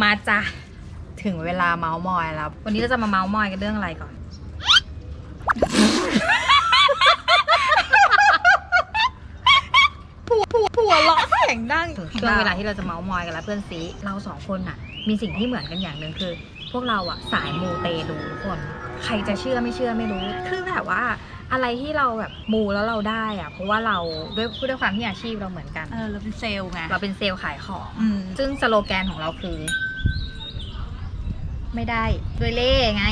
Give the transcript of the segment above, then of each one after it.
มาจ้ะถึงเวลาเมาส์มอยแล้ว วันนี้เราจะมาเมาส์มอยกันเรื่องอะไรก่อน ผัวผัวผัวเลาะเสียงดังถึงช่วงเวลาที่เราจะเมาส์มอยกันแล้วเพื่อนซีเราสองคนน่ะ มีสิ่งที่เหมือนกันอย่างหนึ่งคือ พวกเราอะสายมูเตลูทุกคน ใครจะเชื่อไม่เชื่อไม่รู้ คือแบบว่าอะไรที่เราแบบมูแล้วเราได้อะเพราะว่าเราด้วยด้วยความที่อาชีพเราเหมือนกัน เออเราเป็นเซลล์ไงเราเป็นเซลล์ขายของอืมซึ่งสโลแกนของเราคือ ไม่ได้ด้วยเล่ห์ไง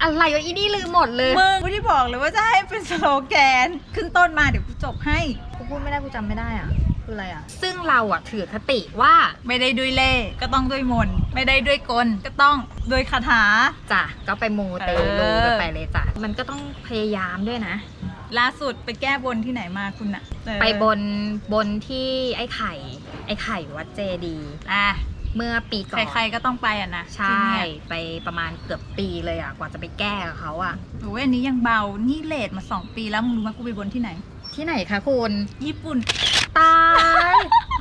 อะไรวะอีนี่ลืมหมดเลยมึงไม่ได้บอกเลยว่าจะให้เป็นสโลแกน ขึ้นต้นมาเดี๋ยวกูจบให้ กูพูดไม่ได้กูจำไม่ได้อะ คืออะไรอะ ซึ่งเราอะถือคติว่าไม่ได้ด้วยเล่ห์ก็ต้องด้วยมนต์ไม่ได้ด้วยกลก็ต้องด้วยคาถา จ้ะก็ไปมูเตลูเออ กันไปเลยจ้ะมันก็ต้องพยายามด้วยนะ ล่าสุดไปแก้บนที่ไหนมาคุณอะเออไปบนบนที่ไอ้ไข่ ไอ้ไข่วัดเจดีย์อะเมื่อปีก่อน ใครๆก็ต้องไปอะนะใช่ ที่เนี่ยไปประมาณเกือบปีเลยอะ กว่าจะไปแก้กับเขาอะ โอ้ยอันนี้ยังเบานี่เลทมาสองปีแล้วมึงรู้ไหมกูไปบนที่ไหน ที่ไหนคะคุณ ญี่ปุ่น ตาย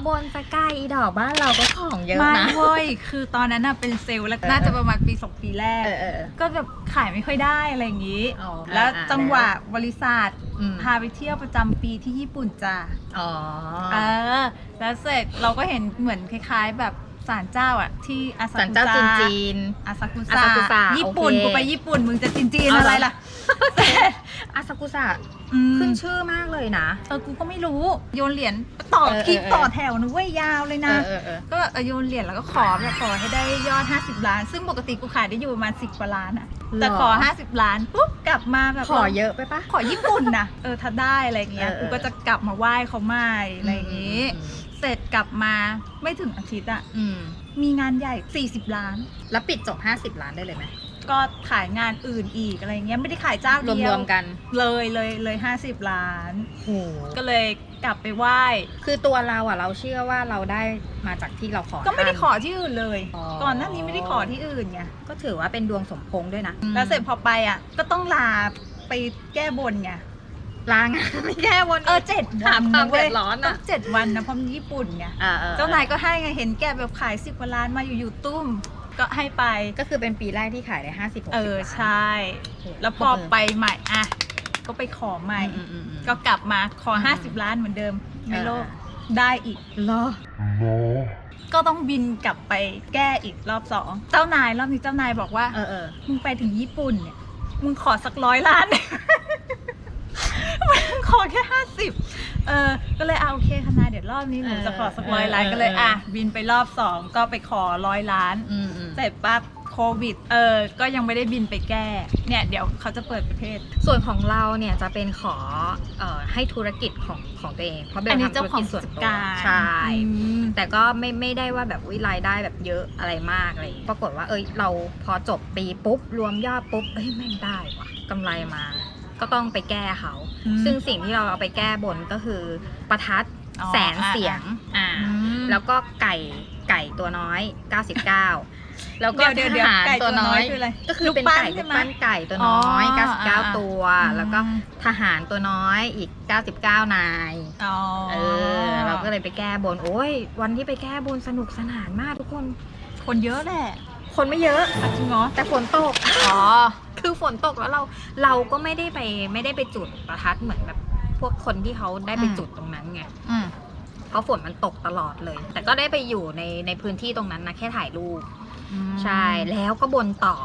บนสกายอีดอกบ้านเราก็ของเยอะไม่นะ เว้ยคือตอนนั้นน่ะเป็นเซลล์แล้วเออ น่าจะประมาณปีสองปีแรก เออเออ ก็แบบขายไม่ค่อยได้อะไรอย่างนี้ อ๋อแล้วอ่าจังหวะบริษัทอืม พาไปเที่ยวประจำปีที่ญี่ปุ่นจ้าอ๋อ เออ แล้วเสร็จเราก็เห็นเหมือนคล้าย ๆ แบบ ศาลเจ้าอะ ที่อาซาสันกุเจ้าจีนสะจีน อาซากุอาซากุสะญี่ปุ่นโอเคกูไปญี่ปุ่นมึงจะจีนจีนเอาอะเหรออไรล่ะเสร็จอาซากุสะอืมขึ้นชื่อมากเลยนะ เออกูก็ไม่รู้โยนเหรียญต่อเออคิวเออ ต่อแถวนะเว้ยยาวเลยเอนะอเออเออก็เออโยนเหรียญแล้วก็ขอแบบขอให้ได้ยอด 50 ล้าน ซึ่งปกติกูขายได้อยู่ประมาณ 10กว่าล้านอะแต่ขอ 50 ล้านปุ๊บกลับมาแบบขอเยอะไปปะ ขอญี่ปุ่นนะเออถ้าได้อะไรอย่างเงี้ยเออเอกูอก็จะกลับมาไหว้เขาใหม่อะไรอย่างงี้ อืม เสร็จกลับมาไม่ถึงอาทิตย์อะอืม มีงานใหญ่ 40 ล้าน แล้วปิดจบ 50 ล้านได้เลยไหมก็ขายงานอื่นอีกอะไรเงี้ยไม่ได้ขายเจ้ารวมเดีรยววมๆกันเลยเลยเลย50 ล้าน โหก็เลยกลับไปไหว้ คือตัวเราอะเราเชื่อว่าเราได้มาจากที่เราขอก็ไม่ได้ท่านขอที่อื่นเลย อ๋อ ก่อนหน้านี้ไม่ได้ขอที่อื่นไงก็ถือว่าเป็นดวงสมพงษ์ด้วยนะแล้วเสร็จพอไปอะก็ต้องลาไปแก้บนไง ลางานไม่แก้บนเออเจ็ดวัหานความนะเว้ยเดือดร้อนต้ออะงเจ็ดวันนะเพราะมันญี่ปุ่นไงอ่อเจ้านายก็ให้ไงเห็นแกแบบขายสิบกว่าล้านมาอยู่ๆตุ้ม ก็ให้ไป ก็คือเป็นปีแรกที่ขายได้ห้าสิบหกเอสิบอล้านใช่ แล้วพอไปใหม่อะก็ไปขอใหม่ อืมอืมอืม ก็กลับมาขอ อืมห้าสิบล้านเหมือนเดิม ไม่โลภอ่ได้อีกเหรอก็ต้องบินกลับไปแก้อีกรอบสองเจ้านายรอบนี้เจ้านายบอกว่าเออเออมึงไปถึงญี่ปุ่นเนี่ยมึงขอสักร้อยล้านมึง ขอแค่ห้าสิบเออก็เลยเอาโอเคคณะเดี๋ยวรอบนี้หนูจะขอสักร้อยล้านก็เลยอะบินไปรอบสองก็ไปขอร้อยล้านอืมอืมเสร็จปั๊บโควิด เออ ก็ยังไม่ได้บินไปแก้ เนี่ย เดี๋ยวเขาจะเปิดประเทศ ส่วนของเราเนี่ยจะเป็นขอเอ่อให้ธุรกิจของของตัวเอง เพราะเบลอันนี้ทำเจ้าธุรขอกิงจส่วนกิจตัวการใช่อืมแต่ก็ไม่ไม่ได้ว่าแบบวิรายได้แบบเยอะอะไรมากอะไรอย่างงี้ปรากฏว่าเอ้ยเราพอจบปีปุ๊บ รวมยอดปุ๊บ เอ้ยแม่งได้ว่ะกำไรมา ก็ต้องไปแก้เขา อืมซึ่งสิ่งที่เราเอาไปแก้บนก็คือประทัดอ๋อแสนเสียงอ่าอืมแล้วก็ไก่ไก่ตัวน้อย 99 แล้วก็เดี๋ยวทเดี๋ยวหารไก่ตัวน้อยคืออะไรก็คือเป็นไก่ลูลูกกปั้ปั้นนใช่ไหมไก่ตัวน้อย อ๋ออ่า99 ตัว อืม แล้วก็ทหารตัวน้อยอีก 99 นาย อ๋อเออ เราก็เลยไปแก้บน โอ้ย วันที่ไปแก้บนสนุกสนานมากทุกคน คนเยอะแหละ คนไม่เยอะอะจริงเหรอแต่ฝนตก อ๋อ คือฝนตกแล้วเราเราก็ไม่ได้ไปไม่ได้ไปจุดประทัดเหมือนแบบพวกคนที่เขาได้ไปอืมจุดตรงนั้นไงอืมเพราะฝนมันตกตลอดเลย แต่ก็ได้ไปอยู่ในในพื้นที่ตรงนั้นนะแค่ถ่ายรูปใช่แล้วก็บนต่อ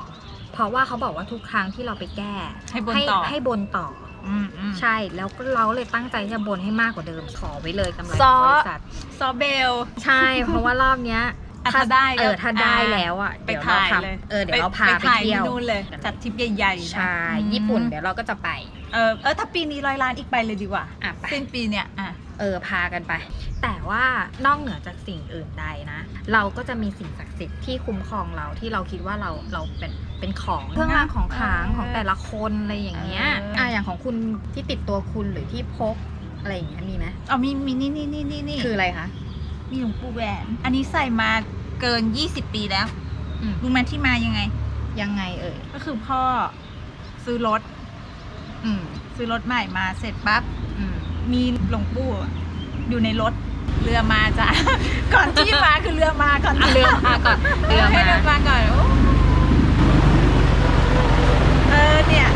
เพราะว่าเขาบอกว่าทุกครั้งที่เราไปแก้ให้บนต่อให้บนต่ออืมอืมใช่แล้วก็เราเลยตั้งใจจะบนให้มากกว่าเดิมขอไว้เลยกำไรซอบริษัทซอเบล ใช่ เพราะว่ารอบเนี้ยอะ ถ้าได้ก็เออถ้าได้อ่าแล้วอะไปเดี๋ยวเราถ่ายทเลยำเออเดี๋ยวเราพาไปถ่ายเที่ยวที่นู่นเลยจัดทริปใหญ่ๆนะใช่อืมญี่ปุ่นเดี๋ยวเราก็จะไป เออเออถ้าปีนี้ร้อยล้านอีกไปเลยดีกว่าอะไปสิ้นปีเนี่ยอะเออพากันไป แต่ว่านอกเหนือจากสิ่งอื่นใดนะ เราก็จะมีสิ่งศักดิ์สิทธิ์ที่คุ้มครองเราที่เราคิดว่าเราเราเป็นเป็นของเครื่องรางของขลังของแต่ละคนอะไรอย่างเงี้ยอะอย่างของคุณที่ติดตัวคุณหรือที่พกอะไรอย่างเงี้ยมีไหมเอามีมีนี่นี่นี่นี่นี่คืออะไรคะ มีหลวงปู่แหวน อันนี้ใส่มาเกิน20ปีแล้ว อืมรู้ไหมที่มายังไง ยังไงเอ่ย ก็คือพ่อซื้อรถ อืม ซื้อรถใหม่มาเสร็จปั๊บ อืม มีหลวงปู่อะอยู่ในรถ เรือมาจ้ะ ก่อนที่มาคือเรือมาก่อนเรือมาก่อนเรือให้มาเรือมาก่อนโอ้เออเนี่ยส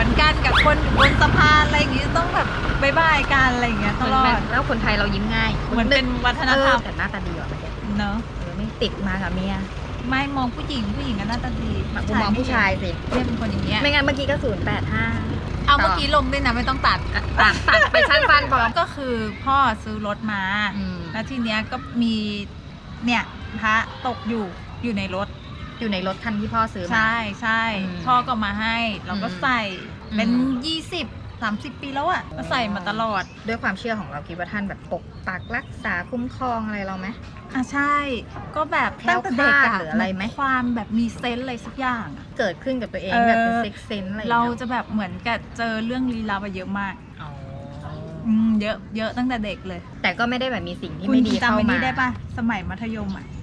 วนกันกับคนอยู่บนสะพานอะไรอย่างงี้ต้องแบบบายบายกันอะไรอย่างเงี้ยตลอดแล้วคนไทยเรายิ้มง่ายเหมือนเป็นวัฒนธรรมเออแต่หน้าตาดีกว่าประเทศเนอะเออไม่ติดมากับเมียไม่มองผู้หญิงผู้หญิงก็หน้าตาดีมากูมองผู้ชายสิเนี่ยเป็นคนอย่างเงี้ยไม่งั้นเมื่อกี้ก็ศูนย์แปดห้าเอาเมื่อกี้ลงด้วยนะไม่ต้องตัดตัดตัดไปสั้นๆพอก็คือพ่อซื้อรถมาอืมแล้วทีเนี้ยก็มีเนี่ยพระตกอยู่อยู่ในรถ อยู่ในรถคันที่พ่อซื้อมา ใช่ใช่อืมพ่อก็มาให้เราก็อืมใส่เป็นอืมยี่สิบสามสิบปีแล้วอะก็ใส่มาตลอด ด้วยความเชื่อของเราคิดว่าท่านแบบปกปักรักษาคุ้มครองอะไรเราไหม อะใช่ ก็แบบแคล้วตั้งแต่เด็กคลาอะดหรืออะไรไหมความแบบมีเซนส์อะไรสักอย่างอะ เกิดขึ้นกับตัวเองเออ แบบเป็นเซ็กเซนอะไรอย่งเรางี้ยจะแบบเหมือนกับเจอเรื่องลี้ลับอะเยอะมากอ๋ออืมเยอะเยอะตั้งแต่เด็กเลยแต่ก็ไม่ได้แบบมีสิ่งที่คุณไม่ดีจำเข้าไอ้มา นี่ได้ปะสมัยมัธยมอะอะไรอะ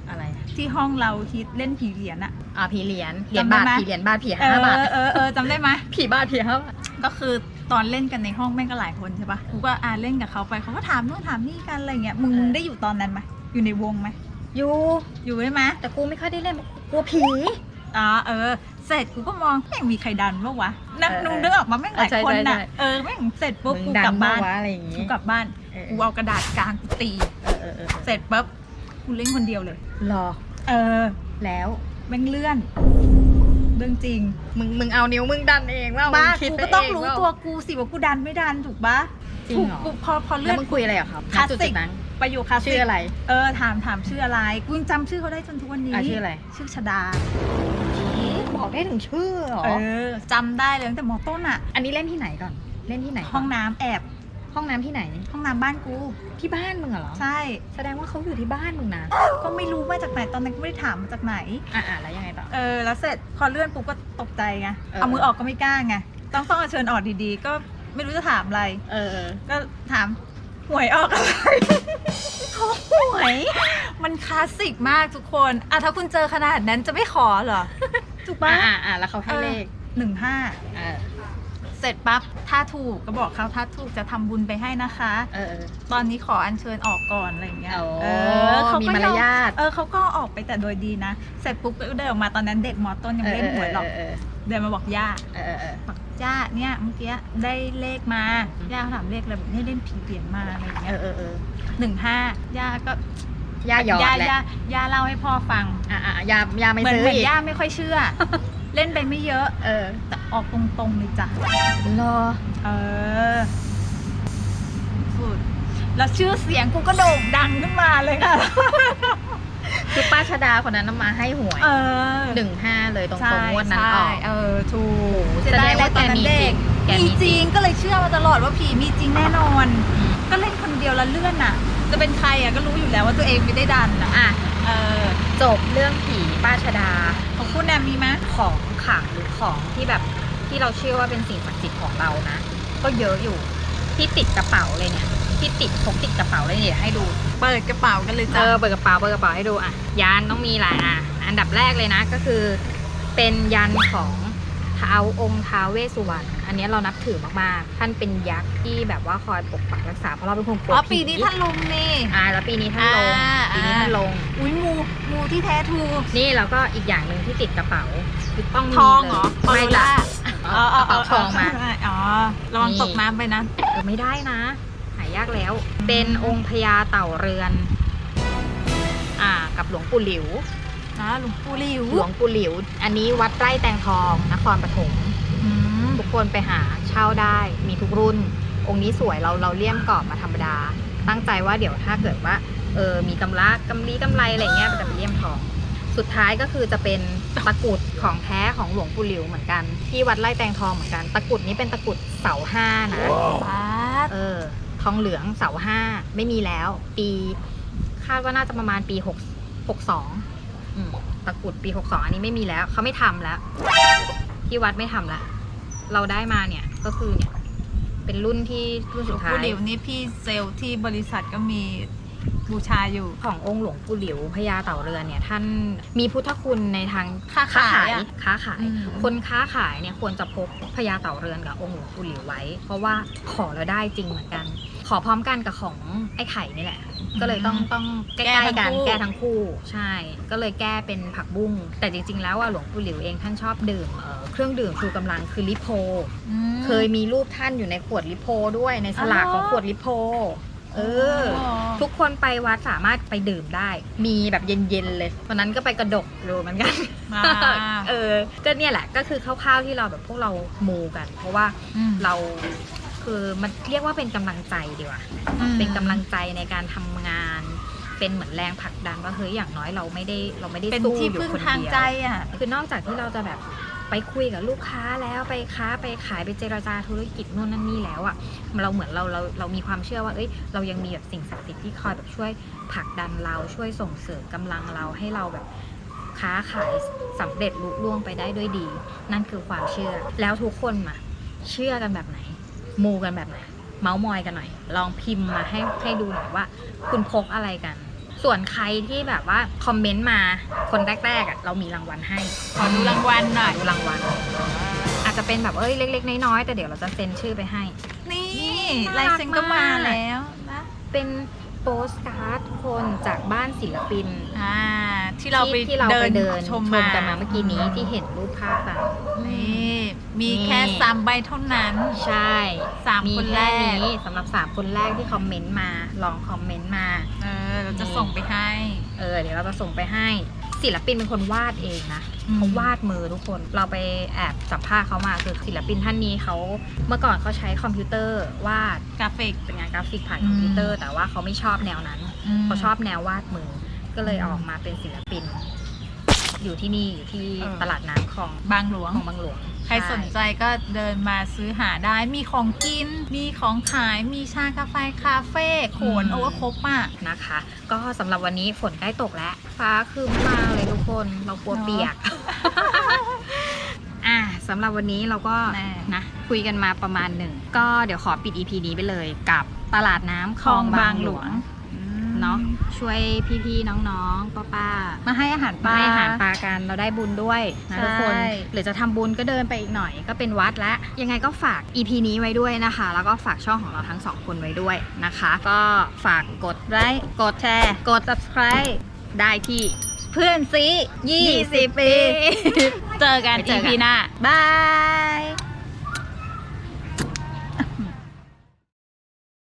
ที่ห้องเราคิดเล่นผีเหรียญอะ อ่าผีเหรียญเหรียญจำได้บาทไหม ผีเหรียญบาทผีเอห้าบาทอเออเออจำได้ไหมผีบาทผีห้าบาทก็คือตอนเล่นกันในห้องแม่งก็หลายคนใช่ปะกูก็อ่าเล่นกับเขาไปเขาก็ถามนู่นถามนี่กันอะไรเงี้ยมึงมึงได้อยู่ตอนนั้นไหมอยู่ในวงไหมอยู่อยู่ใช่ไหมแต่กูไม่ค่อยได้เล่นกลัวผี อ๋อเออ เสร็จกูก็มองแม่งมีใครดันปะวะนั่งเออนุ่งนึกออกมาแม่งหลายใช่คนใช่น่ะใช่ เออแม่งเสร็จปุ๊บมึงกูดักลังบบ้านปะวะอะไรอย่างกูงี้กลับบ้านเออกูเอากระดาษกลางกูตี เออเออเออเสร็จปุ๊บ กูเล่นคนเดียวเลยรอ เออ แล้วแม่งเลื่อน เรื่องจริง มึงมึงเอานิ้วมึงดันเองว่าบ้ามึคิดกูไปก็ต้องเรู้ว่าตัวกูสิว่ากูดันไม่ดันถูกปะจริงเหรอกูพอพอแล้เลื่วอนมึงคุยอะไรกับเขาคลาสณจุดสิกๆนั้นประโยคคลาสสิกชื่ออะไร เออถามถามชื่ออะไร กูยังจำชื่อเขาได้จนทุกวันนี้อะชื่ออะไร ชื่อชดาบอกได้ถึงชื่อเหรอเออจำได้เลยตั้งแต่มอต้นอะ อันนี้เล่นที่ไหนก่อน เล่นที่ไหนก่ห้องน้ำแอบ ห้องน้ำที่ไหน ห้องน้ำบ้านกู ที่บ้านมึงเหรอ ใช่ แสดงว่าเขาอยู่ที่บ้านมึงนะ ก็ไม่รู้มาจากไหนตอนนั้นก็ไม่ได้ถามมาจากไหน อะอะแล้วยังไงต่อ เออ แล้วเสร็จพอเลื่อนปุ๊บก็ตกใจไง เออ เอามือออกก็ไม่กล้าไง ต้องต้องเอาเชิญออกดีๆ ก็ไม่รู้จะถามอะไร เออเออก็ถามหวยออกอะไรหวย มันคลาสสิกมากทุกคนอะถ้าคุณเจอขนาดนั้นจะไม่ขอเหรอ ถูกอะปะอะอะแล้วเขาให้เลขหนึ่งห้า เออ เสร็จปั๊บถ้าถูกก็บอกเขาถ้าถูกจะทำบุญไปให้นะคะ เออเออตอนนี้ขออัญเชิญออกก่อนอะไรอย่างเงี้ยโอ้เออเขามีก็มารยาท เออเขาก็ออกไปแต่โดยดีนะ เสร็จปุ๊บก็เดินออกมาตอนนั้นเด็กมอต้นยังไม่เล่นหวยหรอกเออเดินมาบอกย่าเออเออเออบอกย่าเนี่ยเมื่อกี้ได้เลขมาย่าเขาถามเลขอะไรบอกนี่เล่นผีเหรียญมาอะไรอย่างเอเงี้ยอเออเออหนึ่งห้าย่าก็ย่าหยอดย่าแหละย่าย่าเล่าให้พ่อฟังอะอะยายาไม่เหมือนซื้อเหมือนอีกย่าไม่ค่อยเชื่อ เล่นไปไม่เยอะ เออ แต่ออกตรงๆเลยจ้ะ รอ เออสุดแล้วชื่อเสียงกูก็โด่งดังขึ้นมาเลยค่ะ คือป้าชดาคนนั้นน่ะมาให้หวยเออหนึ่งห้าเลยตรงใช่ๆงวดนั้นอใช่อกเออถูกแสดงว่าแกมีจริงแกมีมีจจริริงงก็เลยเชื่อมาตลอดว่าผีมีจริงแน่นอน ก็เล่นคนเดียวแล้วเลื่อนน่ะ จะเป็นใครอะก็รู้อยู่แล้วว่าตัวเองไม่ได้ดันอะอะเออจบเรื่องผีป้าชดาของ คุณแอมมีไหมของขลังหรือของที่แบบที่เราเชื่อว่าเป็นสิ่งศักดิ์สิทธิ์ของเรานะ ก็เยอะอยู่ที่ติดกระเป๋าเลยเนี่ยที่ติดพกติดกระเป๋าเลยเนี่ยเดี๋ยวให้ดูเปิดกระเป๋ากันเลยเอจ้ะอเปิดกระเป๋าเปิดกระเป๋าให้ดูอะยานต้องมีหลายอะอันดับแรกเลยนะก็คือ เป็นยันของ ท้าวองค์ท้าวเวสสุวรรณอันนี้เรานับถือมากๆ ท่านเป็นยักษ์ที่แบบว่าคอยปกปักรักษาเพราะเราเป็นคนกลัวอ๋อผีปีนี้ท่านลงนี่อ่าแล้วปีนี้ท่านลงอ่าปีนี้ท่านลงอุ้ยมูมูที่แท้ทูนี่แล้วก็อีกอย่างหนึ่งที่ติดกระเป๋าคือต้องมีทองเหรอเลยไม่จ้ะอ๋อเอากระเป๋าทองมาอ๋อระวังนี่ตกน้ำไปนะเออไม่ได้นะหายากแล้ว เป็นองค์พญาเต่าเรือน อ่า กับหลวงปู่หลิว นะหลวงปู่หลิวหลวงปู่หลิว อันนี้วัดไร่แตงทอง นครปฐมอืมทุกคนไปหาเช่าได้มีทุกรุ่น องค์นี้สวยเราเราเลี่ยมกรอบมาธรรมดา ตั้งใจว่าเดี๋ยวถ้าเกิดว่าเออมีกำลักกำลีกำไรอะไรเงี้ยมันจะไปเลี่ยมทอง สุดท้ายก็คือจะเป็นตะกรุดของแท้ของหลวงปู่หลิวเหมือนกัน ที่วัดไร่แตงทองเหมือนกัน ตะกรุดนี้เป็นตะกรุดเสาห้านะบาสเออ ทองเหลืองเสาห้าไม่มีแล้ว ปี คาดว่าน่าจะประมาณปีหกหกสอง ตะกรุดปีหกสองอันนี้ไม่มีแล้วเขาไม่ทำแล้วที่วัดไม่ทำแล้วเราได้มาเนี่ยก็คือเนี่ย เป็นรุ่นที่รุ่นหลสุวดงท้าปู่ยหลิวนี่พี่เซลล์ที่บริษัทก็มีบูชาอยู่ขององค์หลวงปู่หลิวพญาเต่าเรือนเนี่ย ท่านมีพุทธคุณในทางค้าขายอะค้าขายอืมคนค้าขายเนี่ยควรจะพกพญาเต่าเรือนกับองค์หลวงปู่หลิวไว้ เพราะว่าขอแล้วได้จริงเหมือนกัน ขอพร้อมกันกับของไอ้ไข่นี่แหละ ก็เลยต้องต้องใกแก้ล้ๆกันทั้งคู่แก้ทั้งคู่ใช่ ก็เลยแก้เป็นผักบุ้งแต่จริง ๆ แล้วอะหลวงปู่หลิวเองท่านชอบดื่มเอ่อเครื่องดื่มชูกำลังคือลิโพอืมเคยมีรูปท่านอยู่ในขวดลิโพด้วยในฉลากอ๋อของขวดลิโพเออทุกคนไปวัดสามารถไปดื่มได้ มีแบบเย็นๆเลยวันนั้นก็ไปกระดกดูเหมือนกันมาเออก็เนี่ยแหละก็คือคร่าวๆที่เราแบบพวกเรามูกัน เพราะว่ามเรา คือมันเรียกว่าเป็นกำลังใจดีกว่าอืมเป็นกำลังใจในการทำงาน เป็นเหมือนแรงผลักดันว่าเฮ้ยอย่างน้อยเราไม่ได้เราไม่ได้เป็นสู้ที่อยู่พึ่งคนทางเดียวใจอะคือนอกจากที่เราจะแบบไปคุยกับลูกค้าแล้วไปค้าไปขายไปเจรจาธุรกิจนู่นนั่นนี่แล้วอะ่ะเราเหมือนเราเราเรามีความเชื่อว่าเอ้ยเรายังมีแบบสิ่งศักดิ์สิทธิ์ที่คอยแบบช่วยผลักดันเราช่วยส่งเสริมกำลังเราให้เราแบบค้าขายสำเร็จลุล่วงไปได้ด้วยดี นั่นคือความเชื่อแล้วทุกคนมาเชื่อกันแบบไหน มูกันแบบไหนเมาส์มอยกันหน่อย ลองพิมพ์มาให้ให้ดูหน่อยว่า คุณพกอะไรกัน ส่วนใครที่แบบว่าคอมเมนต์มาคนแรกๆอะเรามีรางวัลให้ขอดูรางวัลหน่อยดูรางวัลอาจจะเป็นแบบเอ้ยเล็ก ๆ น้อยๆแต่เดี๋ยวเราจะเซ็นชื่อไปให้ นี่น่ารักลายเซ็นก็มาากแล้วนะเป็นโปสการ์ด คนจากบ้านศิลปินอ่าที่เราไปที่ที่เราเดิไปนเดินชชมมมากันมาเมื่อกี้นี้ที่เห็นรูปภาพอะนี่มีนี่แค่สามใบเท่านั้น ใช่สามมีคนแรแค่กนี้สำหรับสามคนแรกที่คอมเมนต์มาลองคอมเมนต์มา เออ เราจะนี่ส่งไปให้ เออ เดี๋ยวเราจะส่งไปให้ ศิลปินเป็นคนวาดเองนะอืมเขาวาดมือทุกคนเราไปแอบสัมภาษณ์เขามาคือศิลปินท่านนี้เขาเมื่อก่อนเขาใช้คอมพิวเตอร์วาดกราฟิกเป็นงานกราฟิกผ่านอืมคอมพิวเตอร์ แต่ว่าเขาไม่ชอบแนวนั้นมเขาชอบแนววาดมือ ก็เลยออกมาเป็นศิลปิน อยู่ที่นี่อยู่ที่เออตลาดน้ำของบางหลวงของบางหลวง ใครสนใจก็เดินมาซื้อหาได้ มีของกิน มีของขาย มีชากาแฟคาเฟ่โขนอืมโอเวอร์ครบอะนะคะ ก็สำหรับวันนี้ฝนใกล้ตกแล้ว ฟ้าครึ้มมาเลยทุกคน เรากลัวเนอะเปียก อะสำหรับวันนี้เราก็แน่นะคุยกันมาประมาณหนึ่ง ก็เดี๋ยวขอปิด EP นี้ไปเลยกับตลาดน้ำคคลลอองงบาบางงหหลลววงงเนาะ ช่วยพี่ๆน้องๆป้าๆมาให้อาหารปลาให้อาหารปลากันเราได้บุญด้วยนะใช่ทุกคนหรือจะทำบุญก็เดินไปอีกหน่อยก็เป็นวัดแล้วยังไงก็ฝาก EP นี้ไว้ด้วยนะคะ แล้วก็ฝากช่องของเราทั้งสองคนไว้ด้วยนะคะ ก็ฝากกดไลค์กดแชร์ กด subscribe ได้ที่เพื่อนซี20 ปี เจอกันไปเจอ EP กันหน้าบาย